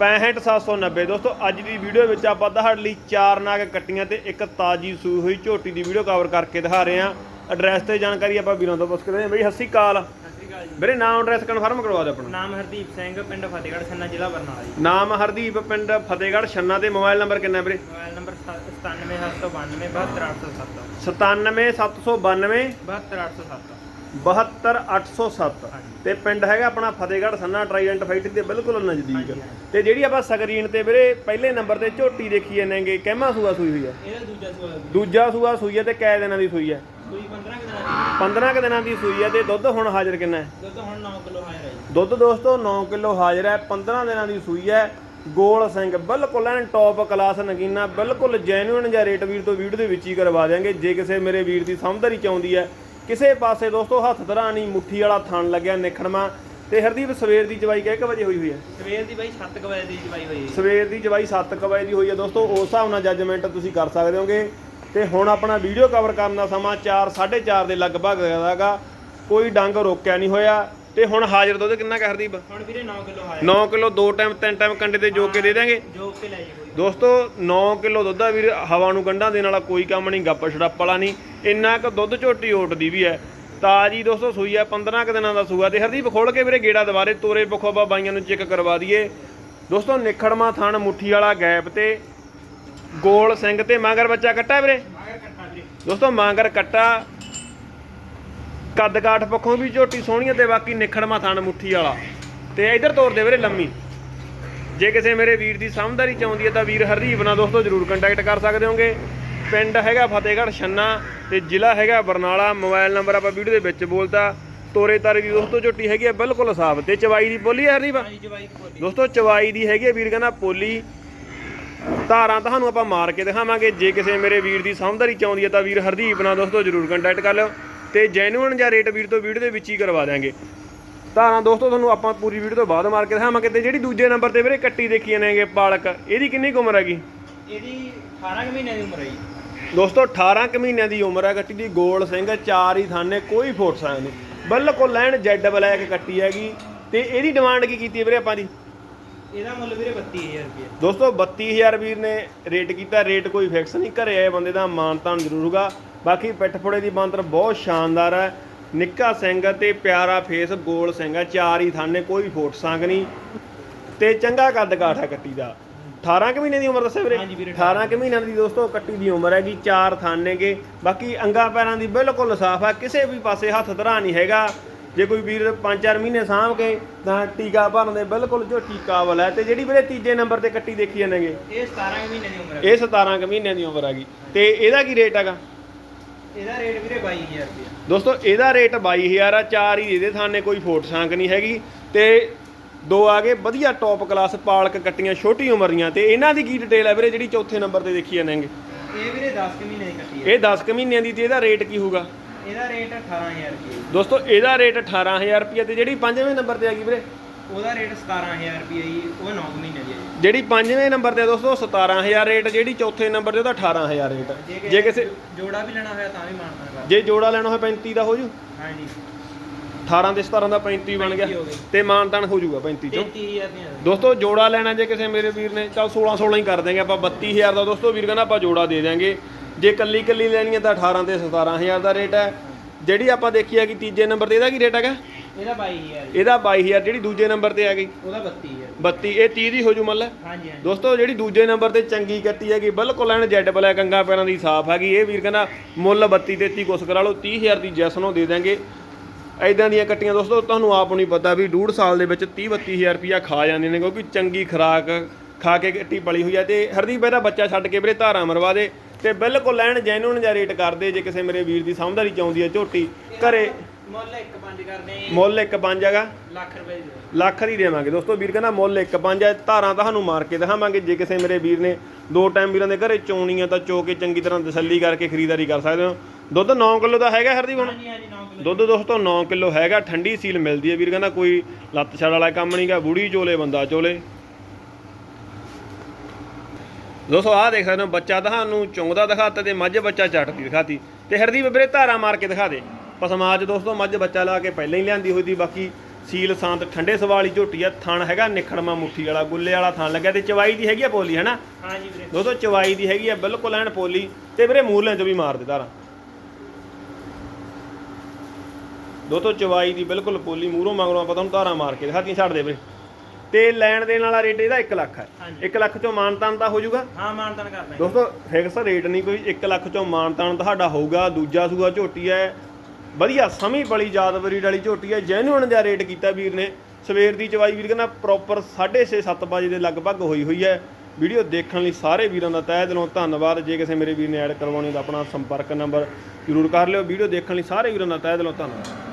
65790 ਦੋਸਤੋ ਅੱਜ ਦੀ ਵੀਡੀਓ ਵਿੱਚ ਆਪਾਂ ਤੁਹਾਡੇ ਲਈ ਚਾਰ ਨਾਗ ਕੱਟੀਆਂ ਤੇ ਇੱਕ ਤਾਜੀ ਸੂਈ ਹੋਈ ਝੋਟੀ ਦੀ ਵੀਡੀਓ ਕਵਰ ਕਰਕੇ ਦਿਖਾ ਰਹੇ ਹਾਂ। ਐਡਰੈਸ ਤੇ ਜਾਣਕਾਰੀ ਆਪਾਂ ਵੀਰਾਂ ਤੋਂ ਪੁੱਛ ਕਰਦੇ ਹਾਂ ਬਈ ਅਕਾਲ। ਜੀ। ਵੀਰੇ ਨਾਮ ਐਡਰੈਸ ਕਨਫਰਮ ਕਰਵਾ ਦਿਓ ਆਪਣਾ। ਨਾਮ ਹਰਦੀਪ ਸਿੰਘ ਪਿੰਡ ਫਤਿਹਗੜ੍ਹ ਛੰਨਾ ਜ਼ਿਲ੍ਹਾ ਬਰਨਾਲਾ ਜੀ। ਨਾਮ ਹਰਦੀਪ ਪਿੰਡ ਫਤਿਹਗੜ੍ਹ ਛੰਨਾ ਤੇ ਮੋਬਾਈਲ ਨੰਬਰ ਕਿੰਨਾ ਵੀਰੇ? ਮੋਬਾਈਲ ਨੰਬਰ 97792 72807 97792 72807 72807 ਹਾਂਜੀ। ਤੇ ਪਿੰਡ ਹੈਗਾ ਆਪਣਾ ਫਤਿਹਗੜ੍ਹ ਸੰਨਾ ਟ੍ਰਾਈਡੈਂਟ ਫੈਕਟਰੀ ਦੇ ਬਿਲਕੁਲ ਨਜ਼ਦੀਕ। ਤੇ ਜਿਹੜੀ ਆਪਾਂ ਸਕਰੀਨ ਤੇ ਵੀਰੇ ਪਹਿਲੇ ਨੰਬਰ ਤੇ ਝੋਟੀ ਦੇਖੀ ਜਾਂਦੇਗੇ ਕਹਿਮਾ ਸੂਆ ਸੂਈ ਹੋਈ ਹੈ? ਇਹਦਾ ਦੂਜਾ ਸੂਆ ਸੂਈ ਹੈ। ਤੇ ਕੈ ਦਿਨਾਂ ਦੀ ਸੂਈ ਹੈ? ਕੋਈ 15 ਕਿ ਦਿਨਾਂ 15 ਕੁ ਦਿਨਾਂ ਦੀ ਸੂਈ ਹੈ ਤੇ ਦੁੱਧ ਹੁਣ ਹਾਜ਼ਰ ਕਿੰਨਾ ਹੈ? ਦੀ ਦੁੱਧ ਹੁਣ 9 ਕਿਲੋ ਹਾਜ਼ਰ ਹੈ ਜੀ। ਦੁੱਧ ਦੋਸਤੋ 9 ਕਿਲੋ ਹਾਜ਼ਰ ਹੈ 15 ਦਿਨਾਂ ਦੀ ਸੂਈ ਹੈ। ਗੋਲ ਸਿੰਘ ਬਿਲਕੁਲ ਐਨ ਟੌਪ ਕਲਾਸ ਨਗੀਨਾ ਬਿਲਕੁਲ ਜੈਨੂਇਨ ਜਾਂ ਰੇਟ ਵੀਰ ਤੋਂ ਵੀਡੀਓ ਦੇ ਵਿੱਚ ਹੀ ਕਰਵਾ ਦਿਆਂਗੇ। ਜੇ ਕਿਸੇ ਮੇਰੇ ਵੀਰ ਦੀ ਸਮਝਦਾਰੀ ਚਾਹੁੰਦੀ ਹੈ ਕਿਸੇ ਪਾਸੇ ਦੋਸਤੋ ਹੱਥ ਧਰਾਂ ਨਹੀਂ ਮੁੱਠੀ ਵਾਲਾ ਥਣ ਲੱਗਿਆ ਨਿਖੜਮਾ। ਤੇ ਹਰਦੀਪ ਸਵੇਰ ਦੀ ਚਵਾਈ ਕਿਹ ਵਜੇ ਹੋਈ ਹੋਈ ਹੈ? ਸਵੇਰ ਦੀ ਬਾਈ 7 ਵਜੇ ਦੀ ਜਵਾਈ ਹੋਈ ਹੈ। ਸਵੇਰ ਦੀ ਚਵਾਈ 7 ਵਜੇ ਦੀ ਹੋਈ ਹੈ ਦੋਸਤੋ ਉਸ ਹਿਸਾਬ ਨਾਲ ਜੱਜਮੈਂਟ ਤੁਸੀਂ ਕਰ ਸਕਦੇ ਹੋਗੇ। ਤੇ ਹੁਣ ਆਪਣਾ ਵੀਡੀਓ ਕਵਰ ਕਰਨ ਦਾ ਸਮਾਂ 4 4:30 ਦੇ ਲਗਭਗ ਹੈਗਾ। ਕੋਈ ਡੰਗ ਰੋਕਿਆ ਨਹੀਂ ਹੋਇਆ। ਤੇ ਹੁਣ ਹਾਜ਼ਰ ਦੁੱਧ ਕਿੰਨਾ ਕੁ ਹੈ ਹਰਦੀਪ? ਹੁਣ ਵੀਰੇ 9 ਕਿਲੋ ਹਾਜ਼ਰ। 9 ਕਿਲੋ ਦੋ ਟਾਈਮ ਤਿੰਨ ਟਾਈਮ ਕੰਡੇ ਤੇ ਜੋ ਕੇ ਦੇ ਦਾਂਗੇ ਜੋ ਕੇ ਲੈ ਜੀ ਕੋਈ। ਦੋਸਤੋ 9 ਕਿਲੋ ਦੁੱਧ ਆ ਵੀਰ ਹਵਾ ਨੂੰ ਗੰਢਾਂ ਦੇਣ ਵਾਲਾ ਕੋਈ ਕੰਮ ਨਹੀਂ ਗੱਪ ਛੜੱਪ ਵਾਲਾ ਨਹੀਂ। ਇੰਨਾ ਕੁ ਦੁੱਧ ਝੋਟੀ ਓਟਦੀ ਵੀ ਹੈ। ਤਾਜੀ ਦੋਸਤੋ ਸੂਈ ਆ 15 ਕੁ ਦਿਨਾਂ ਦਾ ਸੂਆ। ਤੇ ਹਰਦੀਪ ਖੋਲ ਕੇ ਵੀਰੇ ਗੇੜਾ ਦੁਬਾਰੇ ਤੋਰੇ ਬਖੋਬਾ ਬਾਈਆਂ ਨੂੰ ਚੈੱਕ ਕਰਵਾ ਦਈਏ। ਦੋਸਤੋ ਨਿਖੜਮਾ ਥਣ ਮੁੱਠੀ ਵਾਲਾ ਗੈਪ ਤੇ ਗੋਲ ਸਿੰਘ ਤੇ ਮਾਂਗਰ ਬੱਚਾ ਕੱਟਾ ਵੀਰੇ? ਮਾਗਰ ਕੱਟਾ ਵੀਰੇ। ਦੋਸਤੋ ਮਾਂਗਰ ਕੱਟਾ। ਕੱਦ ਕਾਠ ਪੱਖੋਂ ਵੀ ਝੋਟੀ ਸੋਹਣੀ ਹੈ ਤੇ ਬਾਕੀ ਨਿਖੜਮਾ ਥਣ ਮੁੱਠੀ ਵਾਲਾ। ਤੇ ਇਧਰ ਤੋਰ ਦੇ ਵੀਰੇ ਲੰਮੀ। ਜੇ ਕਿਸੇ ਮੇਰੇ ਵੀਰ ਦੀ ਸਮਝਦਾਰੀ ਚਾਹੁੰਦੀ ਹੈ ਤਾਂ ਵੀਰ ਹਰਦੀਪ ਨਾਲ ਦੋਸਤੋ ਜਰੂਰ ਕੰਟੈਕਟ ਕਰ ਸਕਦੇ ਹੋਗੇ। ਪਿੰਡ ਹੈਗਾ ਫਤਿਹਗੜ੍ਹ ਛੰਨਾ ਤੇ ਜ਼ਿਲ੍ਹਾ ਹੈਗਾ ਬਰਨਾਲਾ। ਮੋਬਾਈਲ ਨੰਬਰ ਆਪਾਂ ਵੀਡੀਓ ਦੇ ਵਿੱਚ ਬੋਲਤਾ। ਤੋਰੇ ਤਾਰੇ ਦੀ ਦੋਸਤੋ ਝੋਟੀ ਹੈਗੀ ਹੈ ਬਿਲਕੁਲ ਸਾਫ਼ ਤੇ ਚਵਾਈ ਦੀ ਬੋਲੀ ਹੈ ਹਰਦੀਪ ਦੋਸਤੋ ਚਵਾਈ ਦੀ ਹੈਗੀ ਹੈ ਵੀਰ ਕਹਿੰਦਾ ਪੋਲੀ। ਧਾਰਾਂ ਤੁਹਾਨੂੰ ਆਪਾਂ ਮਾਰ ਕੇ ਦਿਖਾਵਾਂਗੇ। ਜੇ ਕਿਸੇ ਮੇਰੇ ਵੀਰ ਦੀ ਸਮਝਦਾਰੀ ਚਾਹੁੰਦੀ ਹੈ ਤਾਂ ਵੀਰ ਹਰਦੀਪ ਨਾਲ ਦੋਸਤੋ ਜਰੂਰ ਕੰਟੈਕਟ ਕਰ ਲਿਓ। ਤੇ ਜੈਨੂਇਨ ਜਾਂ ਰੇਟ ਵੀਰ ਤੋਂ ਵੀਡੀਓ ਦੇ ਵਿੱਚ ਹੀ ਕਰਵਾ ਦਿਆਂਗੇ। ਧਾਰਾਂ ਦੋਸਤੋ ਤੁਹਾਨੂੰ ਆਪਾਂ ਪੂਰੀ ਵੀਡੀਓ ਤੋਂ ਬਾਅਦ ਮਾਰ ਕੇ ਦਿਖਾਵਾਂਗੇ ਤੇ ਜਿਹੜੀ ਦੂਜੇ ਨੰਬਰ ਤੇ ਵੀਰੇ ਕੱਟੀ ਦੇਖੀ ਜਾਂਦੇਗੇ ਪਾਲਕ ਇਹਦੀ ਕਿੰਨੀ ਉਮਰ ਹੈਗੀ? ਇਹਦੀ 18 ਕੁ ਮਹੀਨੇ ਦੀ ਉਮਰ ਹੈ ਜੀ। ਦੋਸਤੋ 18 ਕੁ ਮਹੀਨਿਆਂ ਦੀ ਉਮਰ ਹੈ ਕੱਟੀ ਦੀ ਗੋਲ ਸਿੰਘ ਚਾਰ ਹੀ ਥਾਨੇ ਕੋਈ ਫੋਟ ਸਾਂ ਨਹੀਂ। ਬਿਲਕੁਲ ਲੈਣ ਜੈਡ ਬਲੈਕ ਕੱਟੀ ਹੈਗੀ। ਤੇ ਇਹਦੀ ਡਿਮਾਂਡ ਕੀ ਕੀਤੀ ਵੀਰੇ ਆਪਾਂ ਦੀ? ਇਹਦਾ ਮੁੱਲ ਵੀਰੇ 32000 ਰੁਪਏ। ਦੋਸਤੋ 32000 ਵੀਰ ਨੇ ਰੇਟ ਕੀਤਾ ਰੇਟ ਕੋਈ ਫਿਕਸ ਨਹੀਂ ਘਰੇ ਆਏ ਬੰਦੇ ਦਾ ਮਾਨਤਾਨ ਜ਼ਰੂਰ ਹੋਗਾ ਬਾਕੀ ਪਿੱਠ ਫੋੜੇ ਦੀ ਬਾਂਦਰ ਬਹੁਤ ਸ਼ਾਨਦਾਰ ਹੈ। ਨਿੱਕਾ ਸਿੰਘ ਤੇ ਪਿਆਰਾ ਫੇਸ ਗੋਲ ਸਿੰਘ ਹੈ ਚਾਰ ਹੀ ਥਾਨੇ ਕੋਈ ਫੋਟ ਸੰਗ ਨਹੀਂ। ਤੇ ਚੰਗਾ ਕੱਦ ਕਾਠ ਕੱਟੀ ਦਾ। 18 ਕੁ ਮਹੀਨੇ ਦੀ ਉਮਰ ਦੱਸਿਆ ਵੀਰੇ? ਹਾਂਜੀ ਵੀਰੇ, 18 ਕੁ ਮਹੀਨਿਆਂ ਦੀ ਦੋਸਤੋ ਕੱਟੀ ਦੀ ਉਮਰ ਹੈਗੀ ਚਾਰ ਥਾਨੇਗੇ ਬਾਕੀ ਅੰਗਾ ਪੈਰਾਂ ਦੀ ਬਿਲਕੁਲ ਸਾਫ਼ ਹੈ ਕਿਸੇ ਵੀ ਪਾਸੇ ਹੱਥ ਧਰਾ ਨਹੀਂ ਹੈਗਾ। ਜੇ ਕੋਈ ਵੀਰ 5-4 ਮਹੀਨੇ ਸਾਂਭ ਕੇ ਤਾਂ ਟੀਕਾ ਭਰਨ ਦੇ ਬਿਲਕੁਲ ਝੋਟੀ ਕਾਬਲ ਹੈ। ਤੇ ਜਿਹੜੀ ਵੀਰੇ ਤੀਜੇ ਨੰਬਰ ਤੇ ਕੱਟੀ ਦੇਖੀ ਜਾਂਦੇਗੇ ਇਹ 17 ਕੁ ਮਹੀਨੇ ਦੀ ਉਮਰ ਹੈ ਇਹ 17 ਕੁ ਮਹੀਨਿਆਂ ਦੀ ਉਮਰ ਹੈਗੀ। ਤੇ ਇਹਦਾ ਕੀ ਰੇਟ ਹੈਗਾ? ਇਹਦਾ ਰੇਟ ਵੀਰੇ 22000 ਰੁਪਏ ਦੋਸਤੋ ਇਹਦਾ ਰੇਟ 22000 ਆ ਚਾਰ ਹੀ ਇਹਦੇ ਥਾਨੇ ਕੋਈ ਫੋਟ ਸਾਂਕ ਨਹੀਂ ਹੈਗੀ। ਤੇ ਦੋ ਆ ਗਏ ਵਧੀਆ ਟੌਪ ਕਲਾਸ ਪਾਲਕ ਕੱਟੀਆਂ ਛੋਟੀ ਉਮਰ ਦੀਆਂ ਤੇ ਇਹਨਾਂ ਦੀ ਕੀ ਡਿਟੇਲ ਹੈ ਵੀਰੇ ਜਿਹੜੀ ਚੌਥੇ ਨੰਬਰ ਤੇ ਦੇਖੀ ਜਾਂਦੇਗੇ ਇਹ ਵੀਰੇ 10 ਕੁ ਮਹੀਨੇ ਦੀ ਕੱਟੀ ਹੈ ਇਹ 10 ਕੁ ਮਹੀਨਿਆਂ ਦੀ ਤੇ ਇਹਦਾ ਰੇਟ ਕੀ ਹੋਊਗਾ? ਇਹਦਾ ਰੇਟ 18000 ਰੁਪਏ ਦੋਸਤੋ ਇਹਦਾ ਰੇਟ 18000 ਰੁਪਏ ਤੇ ਜਿਹੜੀ ਪੰਜਵੇਂ ਨੰਬਰ ਤੇ ਹੈਗੀ ਵੀਰੇ। ਉਹਦਾ ਰੇਟ 17000 ਰੁਪਏ ਜੀ ਉਹ 9 ਮਹੀਨੇ ਦੀ ਹੈ ਜੀ। ਜਿਹੜੀ ਪੰਜਵੇਂ ਨੰਬਰ ਤੇ ਦੋਸਤੋ 17000 ਰੇਟ ਜਿਹੜੀ ਚੌਥੇ ਨੰਬਰ ਤੇ ਉਹਦਾ 18000 ਰੇਟ ਜੇ ਕਿਸੇ ਜੋੜਾ ਵੀ ਲੈਣਾ ਹੋਇਆ ਤਾਂ ਵੀ ਮਾਨਤਾ ਕਰ ਜੇ ਜੋੜਾ ਲੈਣਾ ਹੋਵੇ 35 ਦਾ ਹੋ ਜੂ? ਹਾਂਜੀ 18 ਤੇ 17 ਦਾ 35 ਬਣ 35 ਗਿਆ। ਤੇ ਮਾਨਤਾਨ ਹੋ ਜਾਊਗਾ 35 ਚੋਂ। 33000 ਦੀਆਂ। ਦੋਸਤੋ ਜੋੜਾ ਲੈਣਾ ਜੇ ਕਿਸੇ ਮੇਰੇ ਵੀਰ ਨੇ ਚਲ 16 16 ਹੀ ਕਰ ਦੇਂਗੇ ਆਪਾਂ 32000 ਦਾ ਦੋਸਤੋ ਵੀਰ ਕਹਿੰਦਾ ਆਪਾਂ ਜੋੜਾ ਦੇ ਦਿਆਂਗੇ। ਜੇ ਕੱਲੀ ਕੱਲੀ ਲੈਣੀ ਹੈ ਤਾਂ 18 ਤੇ 17000 ਦਾ ਰੇਟ ਹੈ। ਜਿਹੜੀ ਆਪਾਂ ਦੇਖੀ ਹੈਗੀ ਤੀਜੇ ਨੰਬਰ ਤੇ ਇਹਦਾ ਕੀ ਰੇਟ ਹੈਗਾ? ਇਹਦਾ 22000 ਇਹਦਾ 22000 ਜਿਹੜੀ ਦੂਜੇ ਨੰਬਰ ਤੇ ਹੈਗੀ ਉਹਦਾ 32000 32 ਇਹ 30 ਦੀ ਹੋ ਜੂ ਮੱਲ। ਹਾਂਜੀ ਹਾਂਜੀ। ਦੋਸਤੋ ਜਿਹੜੀ ਦੂਜੇ ਨੰਬਰ ਤੇ ਚੰਗੀ ਕੱਟੀ ਹੈਗੀ ਬਿਲਕੁਲ ਐਨ ਜੈਡ ਬਲੈਕ ਅੰਗਾ ਪੈਰਾਂ ਦੀ ਸਾਫ਼ ਹੈਗੀ। ਇਹ ਵੀਰ ਕਹਿੰਦਾ ਮੁੱਲ 32 33 ਕੁਛ ਕਰਾ ਲਓ 30000 ਦੀ ਜੈਸ ਨੂੰ ਦੇ ਦਾਂਗੇ ਐਦਾਂ ਦੀਆਂ ਕੱਟੀਆਂ ਦੋਸਤੋ ਤੁਹਾਨੂੰ ਆਪ ਨਹੀਂ ਪਤਾ ਵੀ ਡੂਢ ਸਾਲ ਦੇ ਵਿੱਚ 30 32000 ਰੁਪਿਆ ਖਾ ਜਾਂਦੀਆਂ ਨੇ ਕਿਉਂਕਿ ਚੰਗੀ ਖੁਰਾਕ ਖਾ ਕੇ ਕੱਟੀ ਪਲੀ ਹੋਈ ਹੈ। ਤੇ ਹਰਦੀਪ ਇਹਦਾ ਬੱਚਾ ਛੱਡ ਕੇ ਵੀਰੇ ਧਾਰਾ ਮਰਵਾ ਦੇ ਤੇ ਬਿਲਕੁਲ ਲੈਣ ਜੈਨੂਨ ਜਾਂ ਰੇਟ ਕਰਦੇ ਜੇ ਕਿਸੇ ਮੇਰੇ ਵੀਰ ਦੀ ਸਮਝਦਾਰੀ ਚਾਹੁੰਦੀ ਹੈ ਝੋਟੀ ਘਰੇ ਮੁੱਲ 1.5 ਕਰਦੇ ਆਂ। ਮੁੱਲ ਹੈਗਾ। ਲੱਖ ਰੁਪਏ ਦੀ। ਲੱਖ ਦੀ ਦੇਵਾਂਗੇ। ਦੋਸਤੋ ਵੀਰ ਕਹਿੰਦਾ ਮੁੱਲ ਇੱਕ ਪੰਜ ਹੈ ਧਾਰਾਂ ਤੁਹਾਨੂੰ ਮਾਰ ਕੇ ਦਿਖਾਵਾਂਗੇ। ਜੇ ਕਿਸੇ ਮੇਰੇ ਵੀਰ ਨੇ ਦੋ ਟਾਈਮ ਵੀਰਾਂ ਦੇ ਘਰੇ ਚੋਣੀ ਆ ਤਾਂ ਚੋ ਕੇ ਚੰਗੀ ਤਰ੍ਹਾਂ ਤਸੱਲੀ ਕਰਕੇ ਖਰੀਦਦਾਰੀ ਕਰ ਸਕਦੇ ਹੋ। ਦੁੱਧ 9 ਕਿਲੋ ਦਾ ਹੈਗਾ ਹਰਦੀਪ ਹੁਣ? ਹਾਂਜੀ ਹਾਂਜੀ 9 ਕਿਲੋ। ਦੁੱਧ ਦੋਸਤੋ 9 ਕਿਲੋ ਹੈਗਾ ਠੰਡੀ ਸੀਲ ਮਿਲਦੀ ਹੈ। ਵੀਰ ਕਹਿੰਦਾ ਕੋਈ ਲੱਤ ਛੜ ਵਾਲਾ ਕੰਮ ਨਹੀਂਗਾ ਬੁੜੀ ਚੋਲੇ ਬੰਦਾ ਚੋਲੇ। ਦੋਸਤੋ ਆਹ ਦੇਖ ਸਕਦੇ ਹੋ ਬੱਚਾ ਤੁਹਾਨੂੰ ਚੁੰਗਦਾ ਦਿਖਾਤਾ ਤੇ ਮੱਝ ਬੱਚਾ ਚੱਟਦੀ ਦਿਖਾਤੀ। ਤੇ ਹਰਦੀਪ ਵੀਰੇ ਧਾਰਾ ਮਾਰ ਕੇ ਦਿਖਾ ਦੇ। ਪਸਮਾਜ ਦੋਸਤੋ ਮੱਝ ਬੱਚਾ ਲਾ ਕੇ ਪਹਿਲਾਂ ਹੀ ਲਿਆਂਦੀ ਹੋਈ ਦੀ ਬਾਕੀ ਸੀਲ ਸਾਂਤ ਠੰਡੇ ਸਵਾਲੀ ਝੋਟੀ ਆ ਥਣ ਹੈਗਾ ਨਿਖੜਮਾ ਮੁੱਠੀ ਵਾਲਾ ਗੁੱਲੇ ਵਾਲਾ ਥਣ ਲੱਗਿਆ ਤੇ ਚਵਾਈ ਦੀ ਹੈਗੀ ਆ ਪੋਲੀ ਹੈਨਾ? ਹਾਂਜੀ ਵੀਰੇ। ਦੋਸਤੋ ਚਵਾਈ ਦੀ ਹੈਗੀ ਆ ਬਿਲਕੁਲ ਐਨ ਪੋਲੀ ਤੇ ਵੀਰੇ ਮੂਰਲੇ ਚ ਵੀ ਮਾਰ ਦੇ ਧਾਰਾ ਦੋਸਤੋ ਚਵਾਈ ਦੀ ਬਿਲਕੁਲ ਪੋਲੀ ਮੂਹਰੋਂ ਮਗਰੋਂ ਆਪਾਂ ਤੁਹਾਨੂੰ ਧਾਰਾ ਮਾਰ ਕੇ ਦਿਖਾਤੀਆਂ ਛੱਡ ਦੇ ਵੀਰੇ। ਤੇ ਲੈਣ ਦੇਣ ਵਾਲਾ ਰੇਟ ਇਹਦਾ 1 ਲੱਖ ਹੈ ਹਾਂਜੀ। 1 ਲੱਖ ਚੋਂ ਮਾਨਤਾਨ ਤਾਂ ਹੋ ਜਾਊਗਾ? ਹਾਂ ਮਾਨਤਨ ਕਰ ਦਾਂਗੇ ਦੋਸਤੋ ਫਿਕਸ ਰੇਟ ਨਹੀਂ ਕੋਈ 1 ਲੱਖ ਚੋਂ ਮਾਨਤਾਨ ਤੁਹਾਡਾ ਹੋਊਗਾ ਦੂਜਾ ਸੂਆ ਝੋਟੀ ਹੈ ਵਧੀਆ ਸਮੀ ਬੜੀ ਜਾਦਵਰੀ ਵਾਲੀ ਝੋਟੀ ਹੈ ਜੈਨੂਅਨ ਜਿਹਾ ਰੇਟ ਕੀਤਾ ਵੀਰ ਨੇ। ਸਵੇਰ ਦੀ ਚਵਾਈ ਵੀਰ ਕਹਿੰਦਾ ਪ੍ਰੋਪਰ 6:30 7 ਵਜੇ ਦੇ ਲਗਭਗ ਹੋਈ ਹੋਈ ਹੈ। ਵੀਡੀਓ ਦੇਖਣ ਲਈ ਸਾਰੇ ਵੀਰਾਂ ਦਾ ਤਹਿ ਦਿਲੋਂ ਧੰਨਵਾਦ। ਜੇ ਕਿਸੇ ਮੇਰੇ ਵੀਰ ਨੇ ਐਡ ਕਰਵਾਉਣੀ ਤਾਂ ਆਪਣਾ ਸੰਪਰਕ ਨੰਬਰ ਜ਼ਰੂਰ ਕਰ ਲਿਓ। ਵੀਡੀਓ ਦੇਖਣ ਲਈ ਸਾਰੇ ਵੀਰਾਂ ਦਾ ਤਹਿ ਦਿਲੋਂ ਧੰਨਵਾਦ।